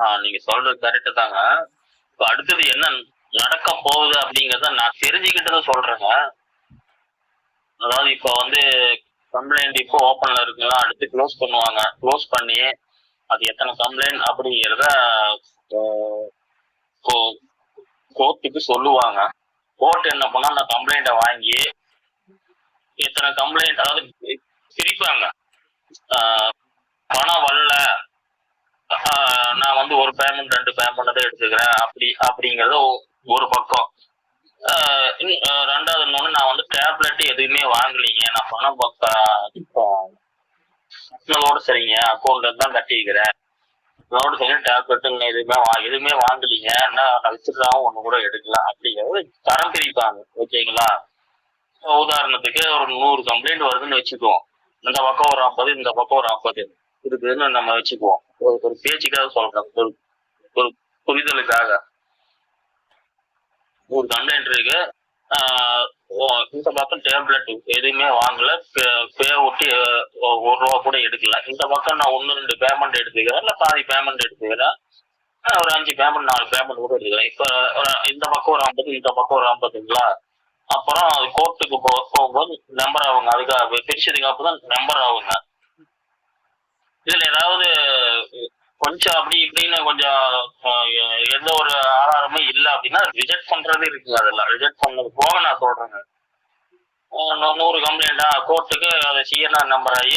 ஆ நீங்க சொல்றது கரெக்டு தாங்க. இப்போ அடுத்தது என்ன நடக்க போகுது அப்படிங்கறத நான் தெரிஞ்சுக்கிட்டதை சொல்றேங்க. அதாவது இப்போ வந்து கம்ப்ளைண்ட் இப்போ ஓப்பன்ல இருக்குங்களா அடுத்து க்ளோஸ் பண்ணுவாங்க. க்ளோஸ் பண்ணி அது எத்தனை கம்ப்ளைண்ட் அப்படிங்கிறத கோர்ட்டுக்கு சொல்லுவாங்க. கோர்ட் என்ன பண்ணா அந்த கம்ப்ளைண்ட்டை வாங்கி எத்தனை கம்ப்ளைண்ட் அதாவது பிரிப்பாங்க பணம் வரல. நான் வந்து ஒரு பேமெண்ட் ரெண்டு பேமெண்ட் தான் எடுத்துக்கிறேன். அப்படி அப்படிங்கறது ஒ- ஒரு பக்கம். ரெண்டாவது இன்னொன்று நான் வந்து டேப்லெட் எதுவுமே வாங்கலீங்க. நான் பணம் பக்கம் இதோட சரிங்க. அக்கௌண்ட்ல தான் கட்டிக்கிறேன் இதோட சரி டேப்லெட் எதுவுமே வா- எதுவுமே வாங்கலீங்க. நான் வச்சுக்கலாம் ஒன்று கூட எடுக்கலாம் அப்படிங்கிறது தரம் பிரிப்பாங்க. ஓகேங்களா? உதாரணத்துக்கு ஒரு நூறு கம்ப்ளைண்ட் வருதுன்னு வச்சுக்குவோம் இந்த பக்கம் ஒரு ஐம்பது இந்த பக்கம் ஒரு ஐம்பது. இருக்குதுன்னு நம்ம வச்சுக்குவோம். ஒரு ஒரு பேச்சுக்காக சொல்றேன் ஒரு ஒரு புரிதலுக்காக. ஒரு கம்ப்ளைண்ட் இருக்கு. ஓ, இந்த பக்கம் டேப்லெட் எதுவுமே வாங்கல. பே ஒட்டி ஒரு ரூபா கூட எடுக்கல. இந்த பக்கம் நான் ஒன்று ரெண்டு பேமெண்ட் எடுத்துக்கிறேன். இல்லை பாதி பேமெண்ட் எடுத்துக்கிறேன். ஒரு அஞ்சு பேமெண்ட் நாலு பேமெண்ட் கூட எடுத்துக்கிறேன் இப்போ இந்த பக்கம் ஒரு ஐம்பது இந்த பக்கம் ஒரு ஐம்பதுங்களா? அப்புறம் அது கோர்ட்டுக்கு போகும்போது நம்பர் ஆகுங்க. அதுக்காக பிரிச்சதுக்கு அப்புறம் நம்பர் ஆகுங்க. இதுல ஏதாவது கொஞ்சம் அப்படி இப்படின்னு கொஞ்சம் எந்த ஒரு ஆதாரமும் இல்லை அப்படின்னா ரிஜெக்ட் பண்றது இருக்குங்க அதெல்லாம். ரிஜெக்ட் பண்ணது போக நான் சொல்றேங்க. நூறு கம்ப்ளைண்டா கோர்ட்டுக்கு அதை சிஎன்ஆர் நம்பர் ஆகி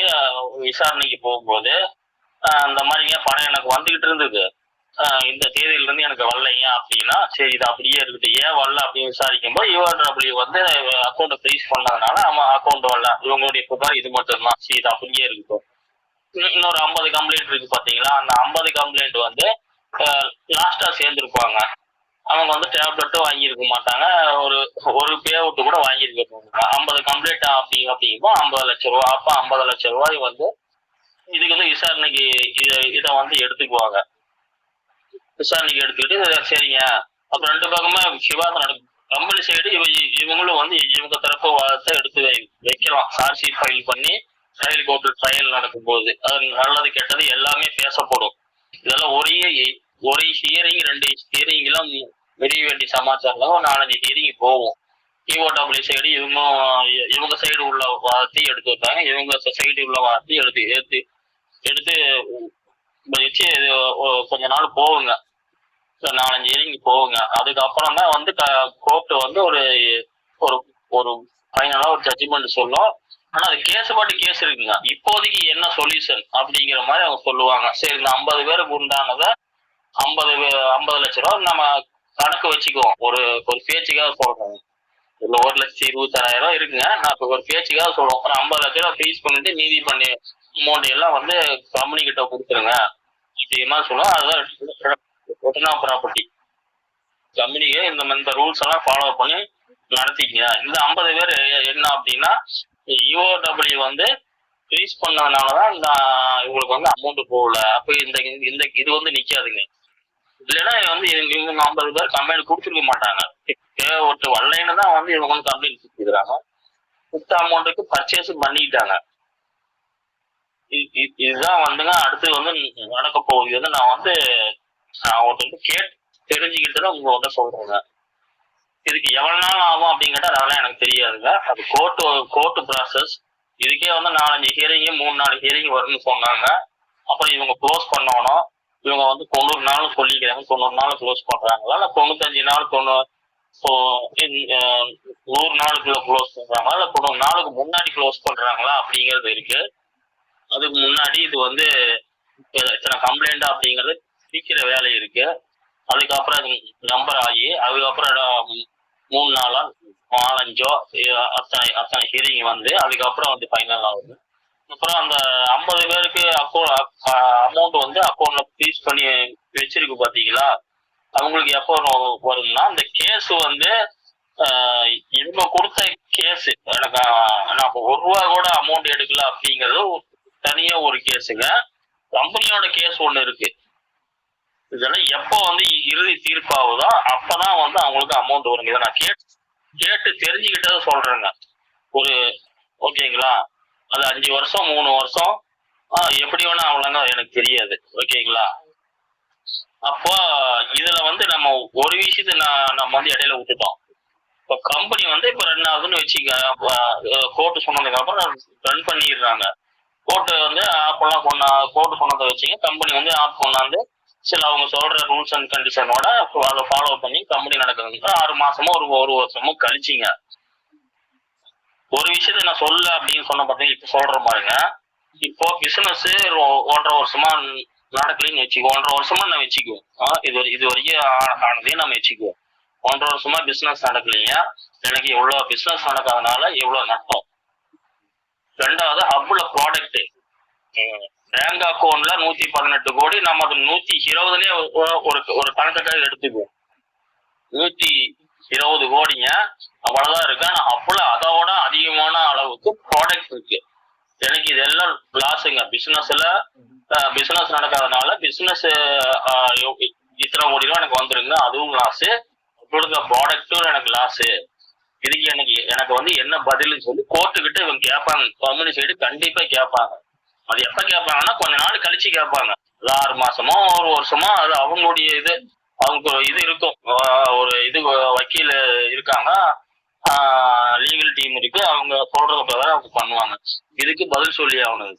விசாரணைக்கு போகும்போது அந்த மாதிரிங்க பணம் எனக்கு வந்துகிட்டு இருந்தது? இந்த தேதியில இருந்து எனக்கு வரலைங்க அப்படின்னா சரி இது அப்படியே இருக்குது ஏன் வரல அப்படின்னு விசாரிக்கும் போது யூஆர்டபிள்யூ வந்து அக்கௌண்ட் ஃப்ரீஸ் பண்ணதுனால அவன் அக்கௌண்ட் வரல. இவங்களுடைய புகார் இது மட்டும்தான். சரி இது அப்படியே இருக்கட்டும். இன்னொரு ஐம்பது கம்ப்ளைண்ட் இருக்கு பாத்தீங்களா? அந்த ஐம்பது கம்ப்ளைண்ட் வந்து லாஸ்டா சேர்ந்துருப்பாங்க. அவங்க வந்து டேப்லெட்டும் வாங்கியிருக்க மாட்டாங்க. ஒரு ஒரு பே அவுட் கூட வாங்கியிருக்க மாட்டாங்க. ஐம்பது கம்ப்ளைண்ட் அப்படி அப்படிங்கும்போது ஐம்பது லட்ச ரூபா அப்போ ஐம்பது லட்ச ரூபாய் வந்து இதுக்கு வந்து விசாரணைக்கு இதை இதை வந்து எடுத்துக்குவாங்க. விசாரணைக்கு எடுத்துக்கிட்டு சரிங்க. அப்புறம் ரெண்டு பக்கமே விவாதம் நடக்கும். கம்பெனி சைடு இவ இவங்களும் வந்து இவங்க தரப்பு வாதத்தை எடுத்து வை வைக்கலாம். சார்ஜ் ஃபைல் பண்ணி ட்ரையல் ட்ரையல் நடக்கும்போது அது நல்லது கெட்டது எல்லாமே பேசப்படும். இதெல்லாம் ஒரே ஒரே ஹியரிங் ரெண்டு ஹியரிங் எல்லாம் வெளிய வேண்டிய சமாச்சாரம் ஒரு நாலஞ்சு ஹியரிங் போகும் டிஓடபிள்யூ சைடு இவங்க இவங்க சைடு உள்ள வார்த்தையும் எடுத்து வைப்பாங்க. இவங்க சைடு உள்ள வார்த்தையும் எடுத்து எடுத்து எடுத்து வச்சு இது கொஞ்ச நாள் போகுங்க நாலஞ்சு ஹியரிங் போகுங்க அதுக்கப்புறம் தான் வந்து கோர்ட்டு வந்து ஒரு ஒரு ஒரு ஃபைனலாக ஒரு ஜட்ஜ்மெண்ட் சொல்லும். ஆனா அது கேஸ் பாட்டு கேஸ் இருக்குங்க. இப்போதைக்கு என்ன சொல்யூஷன் அப்படிங்கிற மாதிரி அவங்க சொல்லுவாங்க. சரி இந்த ஐம்பது பேருக்கு உண்டானதை ஐம்பது ஐம்பது லட்ச ரூபா நம்ம கணக்கு வச்சுக்குவோம். ஒரு ஒரு பேச்சுக்காக சொல்றோம் இதுல ஒரு லட்சத்தி இருபத்தாறாயிரம் ரூபா இருக்குங்க. நான் இப்போ ஒரு பேச்சுக்காக சொல்றோம். ஒரு ஐம்பது லட்ச ரூபா ஃபீஸ் பண்ணிட்டு நீதி பண்ணி அமௌண்ட் எல்லாம் வந்து கம்பெனி கிட்ட கொடுத்துருங்க. அப்படிங்கிற மாதிரி சொல்லுவோம் அதுதான் ஒட்டனா ப்ராப்பர்ட்டி கம்பெனிக்கு இந்த இந்த ரூல்ஸ் எல்லாம் ஃபாலோ பண்ணி நடத்திக்கங்க. இந்த ஐம்பது பேர் என்ன அப்படின்னா யூஓடபிள்யூ வந்து ரிலீஸ் பண்ணதுனாலதான் இந்த இவங்களுக்கு வந்து அமௌண்ட் போகல. அப்போ இந்த இந்த இது வந்து நிக்காதுங்க. இல்லைன்னா வந்து இவங்க ஐம்பது பேர் கம்ப்ளைண்ட் கொடுத்துருக்க மாட்டாங்க. ஒருத்தர் வரலைன்னு தான் வந்து இவங்க வந்து கம்ப்ளைண்ட் கொடுத்துக்கிறாங்க கொடுத்த அமௌண்ட்டுக்கு பர்ச்சேஸ் பண்ணிக்கிட்டாங்க இதுதான் வந்துங்க அடுத்து வந்து நடக்க போகுது. வந்து நான் வந்து நான் ஒருத்தர் கேட்டு தெரிஞ்சுக்கிட்டு தான் உங்கள்கிட்ட சொல்றேங்க. இதுக்கு எவ்வளவு நாள் ஆகும் அப்படின்னு கேட்டா அதெல்லாம் எனக்கு தெரியாதுங்க. அது கோர்ட்டு கோர்ட்டு ப்ராசஸ் இதுக்கே வந்து நாலஞ்சு ஹியரிங்கு மூணு நாலு ஹியரிங் வரும்னு சொன்னாங்க. அப்புறம் இவங்க க்ளோஸ் பண்ணணும். இவங்க வந்து தொண்ணூறு நாள் சொல்லிக்கிறாங்க. தொண்ணூறு நாள் க்ளோஸ் பண்றாங்களா? இல்ல தொண்ணூத்தஞ்சு நாள் தொண்ணூறு நூறு நாளுக்குள்ள க்ளோஸ் பண்றாங்களா? இல்ல தொண்ணூறு நாளுக்கு முன்னாடி க்ளோஸ் பண்றாங்களா? அப்படிங்கிறது இருக்கு. அதுக்கு முன்னாடி இது வந்து இத்தனை கம்ப்ளைண்ட் அப்படிங்கிறது பிரிக்கிற வேலை இருக்கு. அதுக்கப்புறம் நம்பர் ஆகி அதுக்கப்புறம் மூணு நாளா நாலஞ்சோ அத்தனை அத்தனை ஹியரிங் வந்து அதுக்கப்புறம் வந்து ஃபைனல் ஆகுது. அப்புறம் அந்த ஐம்பது பேருக்கு அக்கௌண்ட் அமௌண்ட் வந்து அக்கௌண்ட்ல ஃபீஸ் பண்ணி வச்சிருக்கு பாத்தீங்களா? அவங்களுக்கு எப்போ வரும் வரும்னா அந்த கேஸ் வந்து இவங்க கொடுத்த கேஸ் எனக்கு நான் ஒரு ரூபா கூட அமௌண்ட் எடுக்கல அப்படிங்கிறது ஒரு- தனியா ஒரு கேஸுங்க கம்பெனியோட கேஸ் ஒன்று இருக்கு. இதெல்லாம் எப்போ வந்து இறுதி தீர்ப்பாகுதோ அப்பதான் வந்து அவங்களுக்கு அமௌண்ட் வரும். இதை நான் கேட்டு கேட்டு தெரிஞ்சுக்கிட்டதை சொல்றேங்க. ஒரு ஓகேங்களா? அது அஞ்சு வருஷம் மூணு வருஷம். எப்படி வேணா அவ்வளோங்க எனக்கு தெரியாது. ஓகேங்களா? அப்போ இதுல வந்து நம்ம ஒரு விஷயத்தை நான் நம்ம வந்து இடையில விட்டுட்டோம். இப்போ கம்பெனி வந்து இப்போ ரன் ஆகுதுன்னு வச்சுக்க கோர்ட்டு சொன்னதுக்கு அப்புறம் ரன் பண்ணிடுறாங்க. கோர்ட்டு வந்து ஆப்பெல்லாம் கொண்டா கோர்ட்டு சொன்னதை வச்சுங்க கம்பெனி வந்து ஆப் கொண்டாந்து சில அவங்க சொல்ற ரூல்ஸ் அண்ட் கண்டிஷனோட அதை ஃபாலோ பண்ணி கம்பெனி நடக்குதுங்க. ஆறு மாசமோ ஒரு ஒரு வருஷமோ கழிச்சிங்க. ஒரு விஷயத்த நான் சொல்ல அப்படின்னு சொன்ன பார்த்தீங்கன்னா இப்போ சொல்ற மாதிரிங்க இப்போ பிசினஸ் ஒன்றரை வருஷமா நடக்கலன்னு வச்சுக்கோ. ஒன்றரை வருஷமா நான் வச்சுக்குவோம் ஆ, இது இது வரைக்கும் ஆனதையும் நம்ம வச்சுக்குவோம் ஒன்றரை வருஷமா பிசினஸ் நடக்கலைங்க. எனக்கு எவ்வளவு பிசினஸ் நடக்காதனால எவ்வளவு நஷ்டம் ரெண்டாவது ஹப்ல ப்ராடக்ட் பேங்க் அக்கௌண்ட்ல நூத்தி பதினெட்டு கோடி நம்ம அது நூத்தி இருபதுலயே ஒரு ஒரு கணக்குக்காக எடுத்துக்குவோம். நூத்தி இருபது கோடிங்க அவ்வளவுதான் இருக்கு. ஆனா அப்பல அதோட அதிகமான அளவுக்கு ப்ராடக்ட் இருக்கு. எனக்கு இதெல்லாம் லாஸுங்க பிசினஸ்ல பிசினஸ் நடக்காதனால பிசினஸ் இத்தனை கோடி ரூபா எனக்கு வந்துருங்க அதுவும் லாஸ் கொடுத்த ப்ராடக்ட்டும் எனக்கு லாஸ் இதுக்கு எனக்கு எனக்கு வந்து என்ன பதில்னு சொல்லி கோர்ட்டுக்கிட்ட இவங்க கேட்பாங்க. கம்பெனி சைடு கண்டிப்பா கேட்பாங்க. அது எப்ப கேட்பாங்கன்னா கொஞ்ச நாள் கழிச்சு கேட்பாங்க அது ஆறு மாசமோ ஒரு வருஷமோ அது அவங்களுடைய இது அவங்க இது இருக்கும். ஒரு இது வக்கீல் இருக்காங்க. லீகல் டீம் இருக்கு. அவங்க சொல்றத பிரகாரம் அவங்க பண்ணுவாங்க. இதுக்கு பதில் சொல்லி ஆகணும்.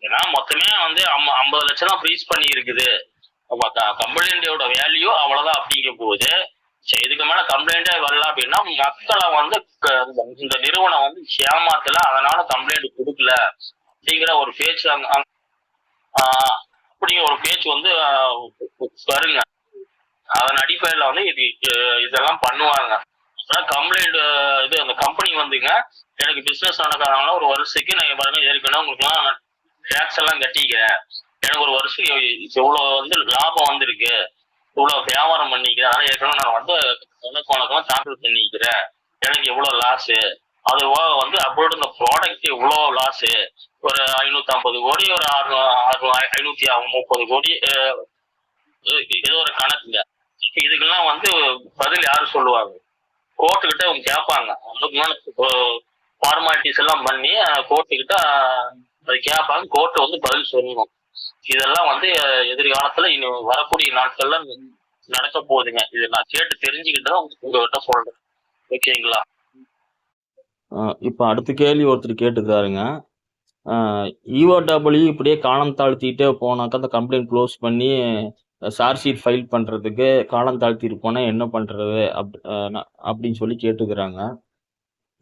ஏன்னா மொத்தமே வந்து ஐம்பது லட்சம் தான் ஃப்ரீஸ் பண்ணி இருக்குது. கம்ப்ளைண்டோட வேல்யூ அவ்வளவுதான் அப்படிங்க போது சரி இதுக்கு மேல கம்ப்ளைண்டே வரல அப்படின்னா மக்களை வந்து இந்த- இந்த நிறுவனம் வந்து ஏமாத்தல. அதனால கம்ப்ளைண்ட் கொடுக்கல. சீக்கிரம் ஒரு பேச்சு அங்க அப்படிங்க அப்படிங்கிற ஒரு பேச்சு வந்து வருங்க. அதன் அடிப்படையில் வந்து இது இதெல்லாம் பண்ணுவாங்க. கம்ப்ளைண்ட் இது அந்த கம்பெனி வந்துங்க எனக்கு பிசினஸ் நடக்காதனால ஒரு வருஷத்துக்கு நான் பாருங்க ஏற்கனவே உங்களுக்குலாம் டேக்ஸ் எல்லாம் கட்டிக்கிறேன். எனக்கு ஒரு வருஷம் இவ்வளோ வந்து லாபம் வந்திருக்கு. இவ்வளோ வியாபாரம் பண்ணிக்கிறேன். அதனால ஏற்கனவே நான் வந்து உனக்கு உனக்கெல்லாம் சாப்பிட்டு பண்ணிக்கிறேன். எனக்கு எவ்வளோ லாஸு அது போக வந்து அப்போது இந்த ப்ராடக்ட் இவ்வளோ லாஸ் ஒரு ஐநூத்தி ஐம்பது கோடி ஒரு ஆறு ஆறு ஐநூத்தி முப்பது கோடி ஏதோ ஒரு கணக்குங்க. இதுக்கெல்லாம் வந்து பதில் யாரு சொல்லுவாங்க? கோர்ட்டு கிட்ட அவங்க கேட்பாங்க அதுக்கு ஃபார்மாலிட்டிஸ் எல்லாம் பண்ணி கோர்ட்டு கிட்ட அது கேட்பாங்க கோர்ட்டு வந்து பதில் சொல்லணும். இதெல்லாம் வந்து எதிர்காலத்துல இனி வரக்கூடிய நாட்கள்ல நடக்க போகுதுங்க. இது நான் கேட்டு தெரிஞ்சுக்கிட்டு தான் உங்ககிட்ட சொல்றேன். ஓகேங்களா? இப்போ அடுத்த கேள்வி ஒருத்தர் கேட்டுக்கிறாருங்க. இஓடபிள்யூ இப்படியே காலம் தாழ்த்திட்டே போனாக்கா அந்த கம்ப்ளைண்ட் க்ளோஸ் பண்ணி சார்ஜ் ஷீட் ஃபைல் பண்ணுறதுக்கு காலம் தாழ்த்திட்டு போனால் என்ன பண்ணுறது அப் அப்படின்னு சொல்லி கேட்டுக்கிறாங்க.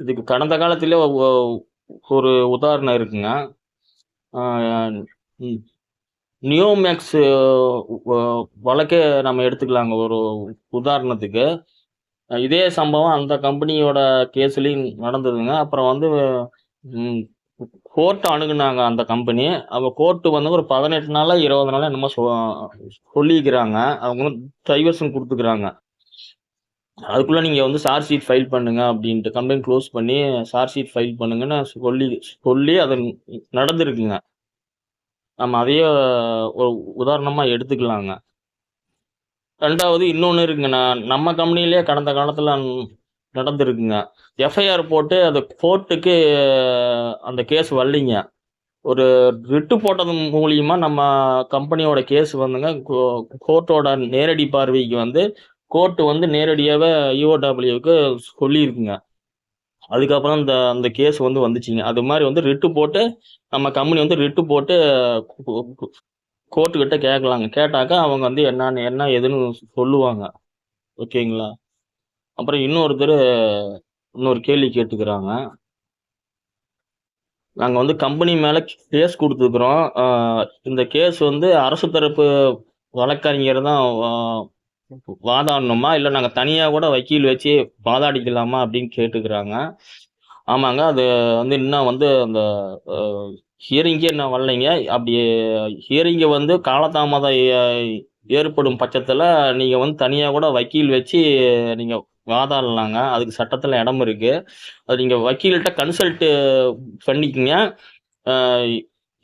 இதுக்கு கடந்த காலத்திலே ஒரு உதாரணம் இருக்குங்க. நியோமேக்ஸ் வழக்கே நம்ம எடுத்துக்கலாங்க. ஒரு உதாரணத்துக்கு. இதே சம்பவம் அந்த கம்பெனியோட கேஸ்லேயும் நடந்ததுங்க. அப்புறம் வந்து கோர்ட் அணுகுனாங்க அந்த கம்பெனி. அவங்க கோர்ட்டு வந்து ஒரு பதினெட்டு நாளா இருபது நாளா என்னமோ சொ- சொல்லிக்கிறாங்க. அவங்க வந்து டைவர்ஷன் கொடுத்துக்கிறாங்க. அதுக்குள்ள நீங்க வந்து சார்ஜ் ஷீட் ஃபைல் பண்ணுங்க அப்படின்ட்டு கம்ப்ளைண்ட் க்ளோஸ் பண்ணி சார்ஜ் ஷீட் ஃபைல் பண்ணுங்கன்னு சொல்லி சொல்லி அது நடந்திருக்குங்க. நம்ம அதையே ஒரு உதாரணமா எடுத்துக்கலாங்க. ரெண்டாவது இன்னொன்று இருக்குங்கண்ணா நம்ம கம்பெனிலேயே கடந்த காலத்தில் நடந்திருக்குங்க. எஃப்ஐஆர் போட்டு அது கோர்ட்டுக்கு அந்த கேஸ் வரலைங்க. ஒரு ரிட்டு போட்டது மூலியமா நம்ம கம்பெனியோட கேஸ் வந்துங்க கோர்ட்டோட நேரடி பார்வைக்கு வந்து கோர்ட்டு வந்து நேரடியாகவே இஓடபிள்யூக்கு சொல்லியிருக்குங்க. அதுக்கப்புறம் இந்த அந்த கேஸ் வந்து வந்துச்சுங்க. அது மாதிரி வந்து ரிட்டு போட்டு நம்ம கம்பெனி வந்து ரிட்டு போட்டு கோர்ட்டுக்கிட்ட கேட்கலாங்க. கேட்டாக்கா அவங்க வந்து என்னன்னு என்ன ஏதுன்னு சொல்லுவாங்க. ஓகேங்களா? அப்புறம் இன்னொருத்தர் இன்னொரு கேள்வி கேட்டுக்கிறாங்க. நாங்கள் வந்து கம்பெனி மேலே கேஸ் கொடுத்துருக்குறோம். இந்த கேஸ் வந்து அரசு தரப்பு வழக்கறிஞர் தான் வாதாடணுமா? இல்லை நாங்கள் தனியாக கூட வக்கீல் வச்சு வாதாடிக்கலாமா அப்படின்னு கேட்டுக்கிறாங்க. ஆமாங்க அது வந்து இன்னும் வந்து அந்த ஹியரிங்கே இன்னும் வரலைங்க. அப்படி ஹியரிங்கை வந்து காலதாமதம் ஏற்படும் பட்சத்தில் நீங்கள் வந்து தனியாக கூட வக்கீல் வச்சு நீங்கள் வாதாடலாங்க. அதுக்கு சட்டத்தில் இடம் இருக்குது அது நீங்கள் வக்கீல்கிட்ட கன்சல்ட்டு பண்ணிக்கங்க.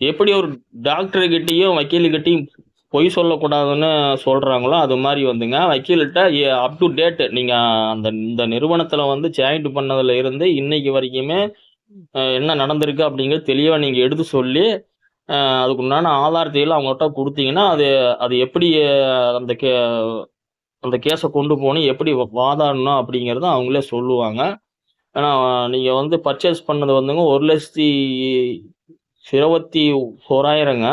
எப்படி ஒரு டாக்டர்கிட்டையும் வக்கீல்கிட்டையும் பொய் சொல்லக்கூடாதுன்னு சொல்கிறாங்களோ அது மாதிரி வந்துங்க. வக்கீல்கிட்ட அப் டு டேட் நீங்கள் அந்த இந்த நிறுவனத்தில் வந்து ஜாயிண்ட் பண்ணதில் இருந்து இன்னைக்கு வரைக்குமே என்ன நடந்திருக்கு அப்படிங்கிறது தெளிவாக நீங்கள் எடுத்து சொல்லி அதுக்கு உண்டான ஆதாரத்தையெல்லாம் அவங்ககிட்ட கொடுத்தீங்கன்னா அது அது எப்படி அந்த கே அந்த கேஸை கொண்டு போகணும் எப்படி வாதாடணும் அப்படிங்கிறத அவங்களே சொல்லுவாங்க. ஏன்னா நீங்கள் வந்து பர்ச்சேஸ் பண்ணது வந்துங்க ஒரு லட்சத்தி இருபத்தி ஓராயிரங்க.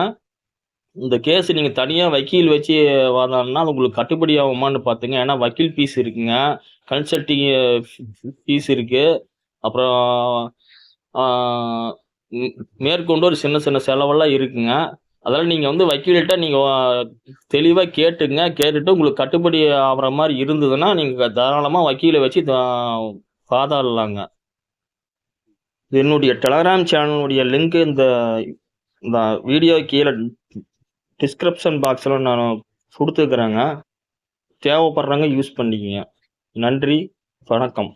இந்த கேஸ் நீங்கள் தனியாக வக்கீல் வச்சு வாதாடினா அது உங்களுக்கு கட்டுப்படி ஆகுமான்னு பார்த்துங்க ஏன்னா வக்கீல் ஃபீஸ் இருக்குங்க. கன்சல்டிங் ஃபீஸ் இருக்குது அப்புறம் மேற்கொண்டு ஒரு சின்ன சின்ன செலவெல்லாம் இருக்குங்க. அதெல்லாம் நீங்கள் வந்து வக்கீல்கிட்ட நீங்கள் தெளிவாக கேட்டுங்க. கேட்டுட்டு உங்களுக்கு கட்டுப்படி ஆகிற மாதிரி இருந்ததுன்னா நீங்கள் தாராளமாக வக்கீலை வச்சு பாதாடலாங்க வாதாடலாங்க என்னுடைய டெலகிராம் சேனலுடைய லிங்க் இந்த இந்த வீடியோ கீழே டிஸ்கிரிப்ஷன் பாக்ஸில் நான் கொடுத்துருக்குறேங்க. தேவைப்படுறவங்க யூஸ் பண்ணிக்கங்க. நன்றி. வணக்கம்.